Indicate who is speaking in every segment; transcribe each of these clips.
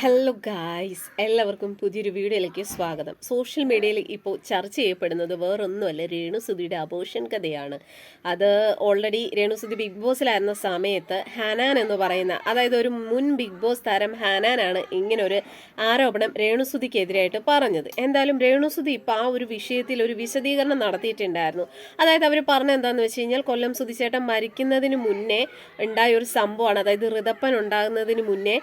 Speaker 1: Hello guys എല്ലാവർക്കും പുതിയൊരു വീഡിയോയിലേക്ക് സ്വാഗതം. സോഷ്യൽ മീഡിയയിൽ ഇപ്പോൾ ചർച്ച ചെയ്യപ്പെടുന്നത് വേറൊന്നുമല്ല രേണുസുതിയുടെ അബോഷൻ കഥയാണ്. അത് ഓൾറെഡി രേണുസുതി ബിഗ് ബോസിലായിരുന്ന സമയത്ത് ഹാനാൻ എന്ന് പറയുന്ന അതായത് ഒരു മുൻ ബിഗ് ബോസ് താരം ഹാനാനാണ് ഇങ്ങനെ ഒരു ആരോപണം രേണുസുതിക്കെതിരായിട്ട് പറഞ്ഞത്. എന്തായാലും രേണുസുതി ഇപ്പോൾ ആ ഒരു വിഷയത്തിൽ ഒരു വിശദീകരണം നടത്തിയിട്ടുണ്ടായിരുന്നു. അതായത് അവർ പറഞ്ഞ എന്താണെന്ന് വെച്ച് കഴിഞ്ഞാൽ കൊല്ലം സുതിച്ചേട്ടൻ മരിക്കുന്നതിന് മുന്നേ ഉണ്ടായ ഒരു സംഭവമാണ്. അതായത് ഋതപ്പൻ ഉണ്ടാകുന്നതിന് മുന്നേ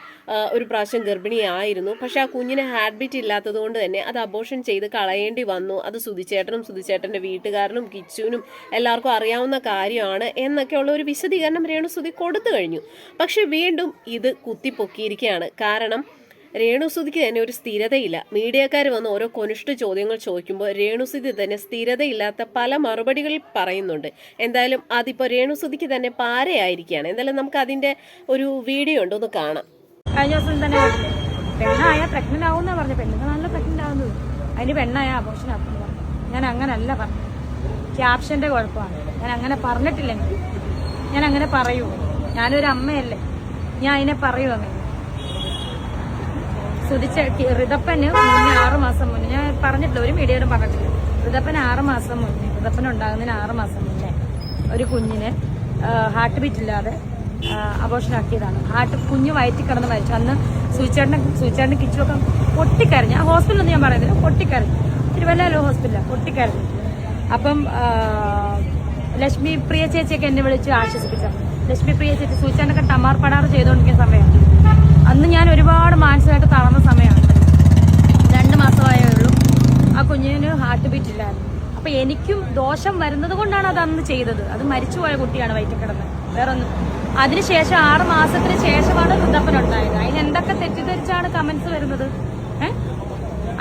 Speaker 1: ഒരു പ്രാവശ്യം ഗർഭിണിയായിരുന്നു. പക്ഷെ ആ കുഞ്ഞിന് ഹാബിറ്റ് ബീറ്റ് ഇല്ലാത്തത് കൊണ്ട് തന്നെ അത് അബോഷൻ ചെയ്ത് കളയേണ്ടി വന്നു. അത് സുതിച്ചേട്ടനും സുതിച്ചേട്ടന്റെ വീട്ടുകാരനും കിച്ചുവിനും എല്ലാവർക്കും അറിയാവുന്ന കാര്യമാണ് എന്നൊക്കെയുള്ള ഒരു വിശദീകരണം രേണു സുധി കൊടുത്തു കഴിഞ്ഞു. പക്ഷെ വീണ്ടും ഇത് കുത്തിപ്പൊക്കിയിരിക്കുകയാണ്. കാരണം രേണുസുതിക്ക് തന്നെ ഒരു സ്ഥിരതയില്ല. മീഡിയക്കാർ വന്ന് ഓരോ കൊനിഷ്ഠ ചോദ്യങ്ങൾ ചോദിക്കുമ്പോൾ രേണുസുതി തന്നെ സ്ഥിരതയില്ലാത്ത പല മറുപടികൾ പറയുന്നുണ്ട്. എന്തായാലും അതിപ്പോൾ രേണുസുതിക്ക് തന്നെ പാരയായിരിക്കുകയാണ്. എന്തായാലും നമുക്ക് അതിന്റെ ഒരു വീഡിയോ ഉണ്ട്? ഒന്ന് കാണാം.
Speaker 2: കഴിഞ്ഞ ദിവസം തന്നെ പെണ്ണായ പ്രഗ്നന്റ് ആവുന്ന പറഞ്ഞു. പെണ്ണുങ്ങൾ നല്ല പ്രഗ്നന്റ് ആവുന്നത് അതിന് പെണ്ണായ അബോഷൻ ആക്കുന്നു ഞാൻ അങ്ങനല്ല പറഞ്ഞു. ക്യാപ്ഷന്റെ കുഴപ്പമാണ്. ഞാൻ അങ്ങനെ പറഞ്ഞിട്ടില്ലെങ്കിൽ ഞാൻ അങ്ങനെ പറയൂ. ഞാനൊരു അമ്മയല്ലേ. ഞാൻ അതിനെ പറയൂ അങ്ങനെ. സുതിച്ച ഋതപ്പന് മുന്നേ ആറുമാസം മുന്നേ ഞാൻ പറഞ്ഞിട്ടില്ല ഒരു മീഡിയയോടും പറഞ്ഞിട്ടില്ല. ഋതപ്പൻ ആറുമാസം മുന്നേ ഋതപ്പൻ ഉണ്ടാകുന്നതിന് ആറുമാസം മുന്നേ ഒരു കുഞ്ഞിന് ഹാർട്ട് ബീറ്റ് ഇല്ലാതെ അബോഷൻ ആക്കിയതാണ് ഹാർട്ട് കുഞ്ഞ് വയറ്റി കിടന്ന് മരിച്ചു. അന്ന് സൂചിച്ചേട്ടനെ സൂചിച്ചേട്ടന്റെ കിച്ചുമൊക്കെ പൊട്ടിക്കരഞ്ഞു. ആ ഹോസ്പിറ്റലൊന്നും ഞാൻ പറയുന്നില്ല. പൊട്ടിക്കരഞ്ഞു. തിരുവല്ലല്ലോ ഹോസ്പിറ്റലാണ് പൊട്ടിക്കരഞ്ഞു. അപ്പം ലക്ഷ്മി പ്രിയ ചേച്ചിയൊക്കെ എന്നെ വിളിച്ച് ആശ്വസിപ്പിച്ചു ലക്ഷ്മി പ്രിയ ചേച്ചി സൂചിച്ചേട്ടനൊക്കെ ടമാർ പടാറ് ചെയ്തുകൊണ്ടിരിക്കുന്ന സമയമാണ്. അന്ന് ഞാൻ ഒരുപാട് മാനസികമായിട്ട് തളർന്ന സമയമാണ്. രണ്ട് മാസമായേ ഉള്ളൂ. ആ കുഞ്ഞിന് ഹാർട്ട് ബീറ്റ് ഇല്ലായിരുന്നു. അപ്പൊ എനിക്കും ദോഷം വരുന്നത് കൊണ്ടാണ് അത് അന്ന് ചെയ്തത്. അത് മരിച്ചുപോയ കുട്ടിയാണ് വയറ്റിൽ കിടന്നത് വേറെ ഒന്നും അതിനുശേഷം ആറ് മാസത്തിന് ശേഷമാണ് വൃദ്ധപ്പൻ ഉണ്ടായത് അതിന് എന്തൊക്കെ തെറ്റിദ്ധരിച്ചാണ് കമന്റ്സ് വരുന്നത്? ഏഹ്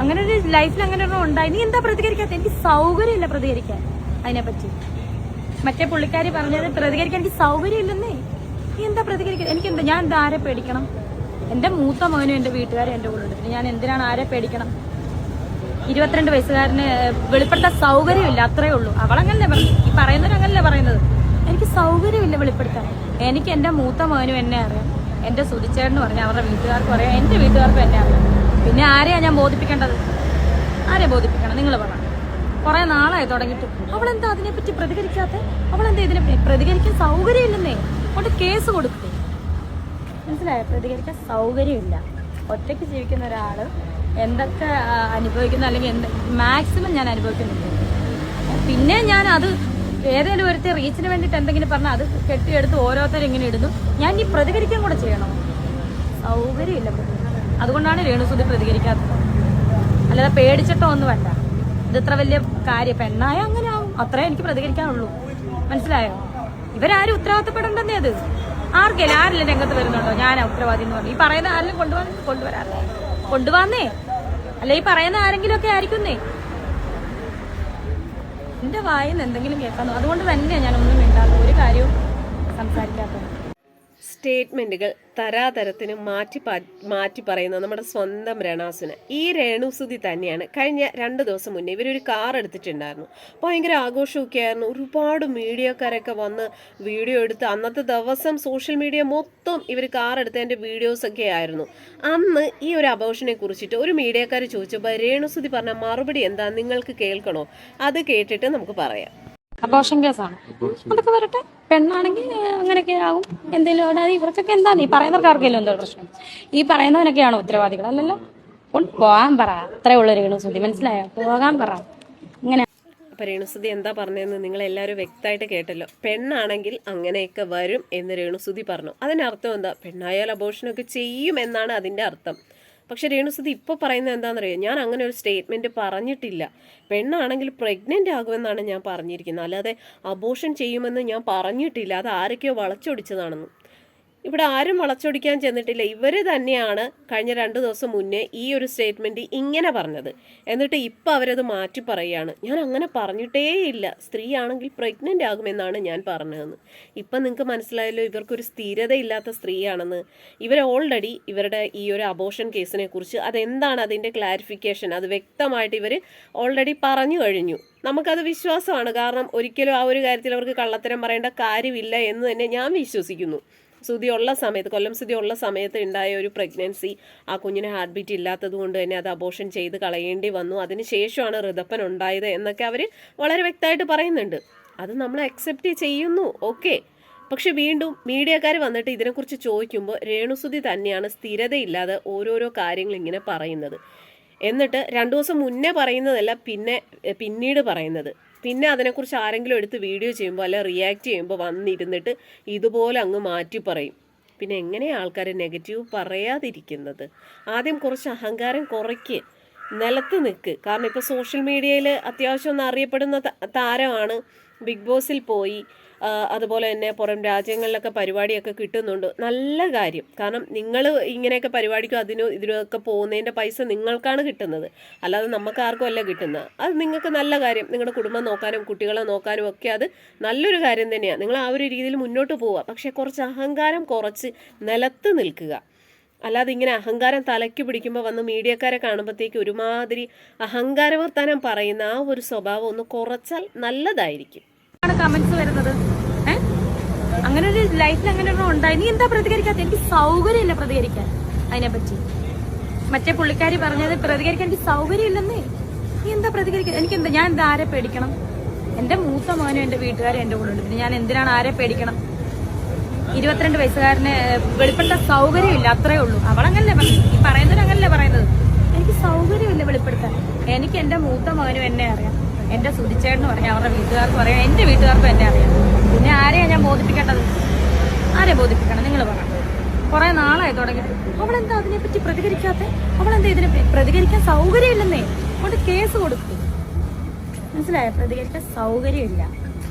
Speaker 2: അങ്ങനെ ഒരു ലൈഫിൽ അങ്ങനെ ഒന്നും ഉണ്ടായി. നീ എന്താ പ്രതികരിക്കാത്ത? എനിക്ക് സൗകര്യമില്ല പ്രതികരിക്കാൻ അതിനെപ്പറ്റി. മറ്റേ പുള്ളിക്കാരി പറഞ്ഞത് പ്രതികരിക്കാൻ എനിക്ക് സൗകര്യമില്ലെന്നേ. നീ എന്താ പ്രതികരിക്കുന്നത് എനിക്ക് എന്താ ഞാൻ എന്താ ആരെ പേടിക്കണം? എന്റെ മൂത്ത മകനും എന്റെ വീട്ടുകാരും എന്റെ കൂടെ ഉണ്ട് ഞാൻ എന്തിനാണ് ആരെ പേടിക്കണം? ഇരുപത്തിരണ്ട് വയസ്സുകാരന് വെളിപ്പെടുത്താൻ സൗകര്യമില്ല. അത്രേ ഉള്ളൂ. അവളങ്ങനല്ലേ പറഞ്ഞു ഈ പറയുന്നവരങ്ങനല്ലേ പറയുന്നത്? എനിക്ക് സൗകര്യമില്ല വെളിപ്പെടുത്താൻ. എനിക്ക് എന്റെ മൂത്ത മകനും എന്നെ അറിയാം. എന്റെ സുതിച്ചേട്ടന് പറഞ്ഞാൽ അവരുടെ വീട്ടുകാർക്കും അറിയാം. എന്റെ വീട്ടുകാർക്കും എന്നെ അറിയാം. പിന്നെ ആരെയാ ഞാൻ ബോധിപ്പിക്കേണ്ടത്? ആരെ ബോധിപ്പിക്കണം? നിങ്ങൾ പറ. കുറെ നാളായി തുടങ്ങിയിട്ട്. അവളെന്താ അതിനെപ്പറ്റി പ്രതികരിക്കാത്ത? അവളെന്താ ഇതിനെ പ്രതികരിക്കാൻ സൗകര്യമില്ലെന്നേ? കൊണ്ട് കേസ് കൊടുക്കട്ടെ. മനസ്സിലായോ? പ്രതികരിക്കാൻ സൗകര്യമില്ല. ഒറ്റയ്ക്ക് ജീവിക്കുന്ന ഒരാൾ എന്തൊക്കെ അനുഭവിക്കുന്നു അല്ലെങ്കിൽ എന്ത് മാക്സിമം ഞാൻ അനുഭവിക്കുന്നുണ്ട്. പിന്നെ ഞാൻ അത് ഏതെങ്കിലും ഒരുത്തെ റീച്ചിന് വേണ്ടിയിട്ട് എന്തെങ്കിലും പറഞ്ഞാൽ അത് കെട്ടിയെടുത്ത് ഓരോരുത്തരും ഇങ്ങനെ ഇടുന്നു. ഞാൻ ഈ പ്രതികരിക്കാൻ കൂടെ ചെയ്യണം? സൗകര്യമില്ല. അതുകൊണ്ടാണ് രേണുസുതി പ്രതികരിക്കാത്തത്. അല്ലാതെ പേടിച്ചിട്ടോ ഒന്നുമല്ല ഇത് ഇത്ര വലിയ കാര്യം. പെണ്ണായ അങ്ങനെ ആവും. അത്രേ എനിക്ക് പ്രതികരിക്കാനുള്ളൂ. മനസ്സിലായോ? ഇവരാരും ഉത്തരവാദിത്തപ്പെടേണ്ടതേ അത്. ആർക്കില്ല ആരെല്ലാം രംഗത്ത് വരുന്നുണ്ടോ? ഞാനാ ഉത്തരവാദി എന്ന് പറഞ്ഞു. ഈ പറയുന്ന ആരെങ്കിലും കൊണ്ടുപോകാൻ കൊണ്ടുവരാറില്ല കൊണ്ടുവന്നേ? അല്ല ഈ പറയുന്ന ആരെങ്കിലും ഒക്കെ ആയിരിക്കുന്നേ. എന്റെ വായിന്ന് എന്തെങ്കിലും കേൾക്കാന്നു. അതുകൊണ്ട് തന്നെയാണ് ഞാനൊന്നും ഒന്നും മിണ്ടാത്ത ഒരു കാര്യവും സംസാരിക്കാത്തത്.
Speaker 1: സ്റ്റേറ്റ്മെന്റുകൾ തരാതരത്തിന് മാറ്റി മാറ്റി പറയുന്ന നമ്മുടെ സ്വന്തം രണാസുന. ഈ രേണുസുതി തന്നെയാണ്. കഴിഞ്ഞ രണ്ട് ദിവസം മുന്നേ ഇവരൊരു കാർ എടുത്തിട്ടുണ്ടായിരുന്നു. ഭയങ്കര ആഘോഷമൊക്കെ ആയിരുന്നു. ഒരുപാട് മീഡിയക്കാരൊക്കെ വന്ന് വീഡിയോ എടുത്ത് അന്നത്തെ ദിവസം സോഷ്യൽ മീഡിയ മൊത്തം ഇവർ കാർ എടുത്തതിന്റെ വീഡിയോസൊക്കെ ആയിരുന്നു. അന്ന് ഈ ഒരു അബോഷനെ കുറിച്ചിട്ട് ഒരു മീഡിയക്കാർ ചോദിച്ചപ്പോൾ രേണുസുതി പറഞ്ഞ മറുപടി എന്താ? നിങ്ങൾക്ക് കേൾക്കണോ? അത് കേട്ടിട്ട് നമുക്ക് പറയാം.
Speaker 2: അബോഷൻ കേസാണ് അതൊക്കെ വരട്ടെ. പെണ്ണാണെങ്കിൽ അങ്ങനെയൊക്കെ ആകും എന്തെങ്കിലും ഇവർക്കൊക്കെ എന്താ ഈ പറയുന്നവർക്ക് ആർക്കെങ്കിലും എന്തോ പ്രശ്നം? ഈ പറയുന്നവനൊക്കെയാണോ ഉത്തരവാദികൾ? അല്ലല്ലോ. കൊണ്ട് പോകാൻ പറ. അത്രേ ഉള്ളൂ രേണുസുതി. മനസ്സിലായോ? പോകാൻ പറ. ഇങ്ങനെ.
Speaker 1: അപ്പൊ രേണുസുതി എന്താ പറഞ്ഞതെന്ന് നിങ്ങൾ എല്ലാവരും വ്യക്തമായിട്ട് കേട്ടല്ലോ. പെണ്ണാണെങ്കിൽ അങ്ങനെയൊക്കെ വരും എന്ന് രേണുസുതി പറഞ്ഞു. അതിനർത്ഥം എന്താ? പെണ്ണായാൽ അബോഷനൊക്കെ ചെയ്യും എന്നാണ് അതിന്റെ അർത്ഥം. പക്ഷെ രേണുസുതി ഇപ്പോൾ പറയുന്നത് എന്താണെന്നറിയോ? ഞാൻ അങ്ങനെ ഒരു സ്റ്റേറ്റ്മെന്റ് പറഞ്ഞിട്ടില്ല. പെണ്ണാണെങ്കിൽ പ്രഗ്നന്റ് ആകുമെന്നാണ് ഞാൻ പറഞ്ഞിരിക്കുന്നത്. അല്ലാതെ അബോഷൻ ചെയ്യുമെന്ന് ഞാൻ പറഞ്ഞിട്ടില്ല. അത് ആരൊക്കെയോ വളച്ചൊടിച്ചതാണെന്ന്. ഇവിടെ ആരും വളച്ചൊടിക്കാൻ ചെന്നിട്ടില്ല. ഇവർ തന്നെയാണ് കഴിഞ്ഞ രണ്ട് ദിവസം മുന്നേ ഈ ഒരു സ്റ്റേറ്റ്മെന്റ് ഇങ്ങനെ പറഞ്ഞത്. എന്നിട്ട് ഇപ്പം അവരത് മാറ്റി പറയുകയാണ്. ഞാൻ അങ്ങനെ പറഞ്ഞിട്ടേയില്ല സ്ത്രീ ആണെങ്കിൽ പ്രഗ്നന്റ് ആകുമെന്നാണ് ഞാൻ പറഞ്ഞതെന്ന്. ഇപ്പം നിങ്ങൾക്ക് മനസ്സിലായല്ലോ ഇവർക്കൊരു സ്ഥിരതയില്ലാത്ത സ്ത്രീയാണെന്ന്. ഇവർ ഓൾറെഡി ഇവരുടെ ഈ ഒരു അബോഷൻ കേസിനെ കുറിച്ച് അതെന്താണ് അതിന്റെ ക്ലാരിഫിക്കേഷൻ അത് വ്യക്തമായിട്ട് ഇവർ ഓൾറെഡി പറഞ്ഞു കഴിഞ്ഞു. നമുക്കത് വിശ്വാസമാണ്. കാരണം ഒരിക്കലും ആ ഒരു കാര്യത്തിൽ അവർക്ക് കള്ളത്തരം പറയേണ്ട കാര്യമില്ല എന്ന് തന്നെ ഞാൻ വിശ്വസിക്കുന്നു. സുതി ഉള്ള സമയത്ത് കൊല്ലം സുതി ഉള്ള സമയത്ത് ഉണ്ടായ ഒരു പ്രഗ്നൻസി ആ കുഞ്ഞിന് ഹാർട്ട് ബീറ്റ് ഇല്ലാത്തത് കൊണ്ട് തന്നെ അത് അബോഷൻ ചെയ്ത് കളയേണ്ടി വന്നു. അതിന് ശേഷമാണ് ഋതപ്പൻ ഉണ്ടായത് എന്നൊക്കെ അവർ വളരെ വ്യക്തമായിട്ട് പറയുന്നുണ്ട്. അത് നമ്മൾ അക്സെപ്റ്റ് ചെയ്യുന്നു. ഓക്കെ പക്ഷെ വീണ്ടും മീഡിയക്കാർ വന്നിട്ട് ഇതിനെക്കുറിച്ച് ചോദിക്കുമ്പോൾ രേണുസുതി തന്നെയാണ് സ്ഥിരതയില്ലാതെ ഓരോരോ കാര്യങ്ങൾ ഇങ്ങനെ പറയുന്നത്. എന്നിട്ട് രണ്ടു ദിവസം മുന്നേ പറയുന്നതല്ല പിന്നെ പിന്നീട് പറയുന്നത്. പിന്നെ അതിനെക്കുറിച്ച് ആരെങ്കിലും എടുത്ത് വീഡിയോ ചെയ്യുമ്പോൾ അല്ല റിയാക്ട് ചെയ്യുമ്പോൾ വന്നിരുന്നിട്ട് ഇതുപോലെ അങ്ങ് മാറ്റി പറയും. പിന്നെ എങ്ങനെയാണ് ആൾക്കാർ നെഗറ്റീവ് പറയാതിരിക്കുന്നത്? ആദ്യം കുറച്ച് അഹങ്കാരം കുറയ്ക്ക്. നിലത്ത് നിൽക്ക് കാരണം ഇപ്പോൾ സോഷ്യൽ മീഡിയയിൽ അത്യാവശ്യം ഒന്ന് അറിയപ്പെടുന്ന താരമാണ്. ബിഗ് ബോസിൽ പോയി. അതുപോലെ തന്നെ പുറം രാജ്യങ്ങളിലൊക്കെ പരിപാടിയൊക്കെ കിട്ടുന്നുണ്ട്. നല്ല കാര്യം. കാരണം നിങ്ങൾ ഇങ്ങനെയൊക്കെ പരിപാടിക്കും അതിനും ഇതിനൊക്കെ പോകുന്നതിന്റെ പൈസ നിങ്ങൾക്കാണ് കിട്ടുന്നത്. അല്ലാതെ നമുക്ക് ആർക്കും അല്ല കിട്ടുന്നത്. അത് നിങ്ങൾക്ക് നല്ല കാര്യം. നിങ്ങളുടെ കുടുംബം നോക്കാനും കുട്ടികളെ നോക്കാനും ഒക്കെ അത് നല്ലൊരു കാര്യം തന്നെയാണ് നിങ്ങൾ ആ ഒരു രീതിയിൽ മുന്നോട്ട് പോവുക. പക്ഷേ കുറച്ച് അഹങ്കാരം കുറച്ച് നിലത്ത് നിൽക്കുക. അല്ലാതെ ഇങ്ങനെ അഹങ്കാരം തലയ്ക്ക് പിടിക്കുമ്പോൾ വന്ന് മീഡിയക്കാരെ കാണുമ്പോഴത്തേക്ക് ഒരുമാതിരി അഹങ്കാരവർത്താനം പറയുന്ന ആ ഒരു സ്വഭാവം ഒന്ന് കുറച്ചാൽ നല്ലതായിരിക്കും.
Speaker 2: കമന്റ്സ് വരുന്നത്? അങ്ങനെ ഒരു ലൈഫിൽ അങ്ങനെ ഒന്നും ഉണ്ടായി. നീ എന്താ പ്രതികരിക്കാത്ത എനിക്ക് സൗകര്യമില്ല പ്രതികരിക്കാൻ അതിനെപ്പറ്റി. മറ്റേ പുള്ളിക്കാരി പറഞ്ഞത് പ്രതികരിക്കാൻ എനിക്ക് സൗകര്യമില്ലെന്നേ. നീ എന്താ പ്രതികരിക്കാൻ എനിക്ക് എന്താ ഞാൻ എന്താ ആരെ പേടിക്കണം? എന്റെ മൂത്ത മോനും എന്റെ വീട്ടുകാരും എന്റെ കൂടെ ഉണ്ട്. ഞാൻ എന്തിനാണ് ആരെ പേടിക്കണം? ഇരുപത്തിരണ്ട് വയസ്സുകാരന് വെളിപ്പെടുത്താൻ സൗകര്യമില്ല അത്രേ ഉള്ളൂ. അവളങ്ങനല്ലേ പറഞ്ഞു ഈ പറയുന്നവരങ്ങനല്ലേ പറയുന്നത്? എനിക്ക് സൗകര്യമില്ല വെളിപ്പെടുത്താൻ. എനിക്ക് എന്റെ മൂത്ത മകനും എന്നെ അറിയാം. എന്റെ സുതിച്ചേട്ടെന്ന് പറയാം അവരുടെ വീട്ടുകാർക്ക് പറയാം എന്റെ വീട്ടുകാർക്കും എന്നെ അറിയാം. പിന്നെ ആരെയാണ് ഞാൻ ബോധിപ്പിക്കേണ്ടത്? ആരെ ബോധിപ്പിക്കണം? നിങ്ങൾ പറ. കുറെ നാളായി തുടങ്ങിയിട്ട് അവളെന്താ അതിനെപ്പറ്റി പ്രതികരിക്കാത്ത? അവളെന്താ ഇതിനെ പ്രതികരിക്കാൻ സൗകര്യമില്ലെന്നേ? അതുകൊണ്ട് കേസ് കൊടുക്കും മനസ്സിലായോ? പ്രതികരിക്കാൻ സൗകര്യമില്ല.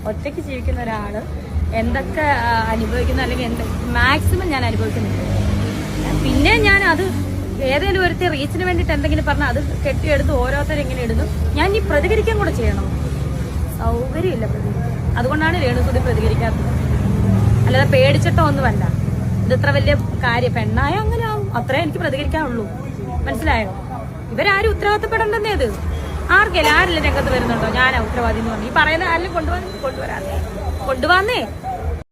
Speaker 2: ഒറ്റയ്ക്ക് ജീവിക്കുന്ന ഒരാൾ എന്തൊക്കെ അനുഭവിക്കുന്നു അല്ലെങ്കിൽ എന്ത് മാക്സിമം ഞാൻ അനുഭവിക്കുന്നുണ്ട് പിന്നെ ഞാൻ അത് ഏതെങ്കിലും ഒരുത്തി റീച്ചിന് വേണ്ടിയിട്ട് എന്തെങ്കിലും പറഞ്ഞാൽ അത് കെട്ടിയെടുത്ത് ഓരോരുത്തരും ഇങ്ങനെ ഇടുന്നു. ഞാൻ ഈ പ്രതികരിക്കാൻ കൂടെ ചെയ്യണം. സൗകര്യമില്ല പ്രതികരിക്കാൻ അതുകൊണ്ടാണ് രേണുസുതി പ്രതികരിക്കാത്തത്. അല്ലാതെ പേടിച്ചിട്ടോ ഒന്നുമല്ല ഇത് ഇത്ര വലിയ കാര്യം. പെണ്ണായ അങ്ങനെ ആവും. അത്രേ എനിക്ക് പ്രതികരിക്കാനുള്ളൂ. മനസ്സിലായോ? ഇവരാരും ഉത്തരവാദിത്തപ്പെടേണ്ടെന്നേ അത് ആർക്കെല്ലാം രംഗത്ത് വരുന്നുണ്ടോ? ഞാനാ ഉത്തരവാദി എന്ന് പറഞ്ഞു. ഈ പറയുന്ന ആരെല്ലാം കൊണ്ടുപോകാൻ കൊണ്ടുവരാന്നേ കൊണ്ടുവന്നേ.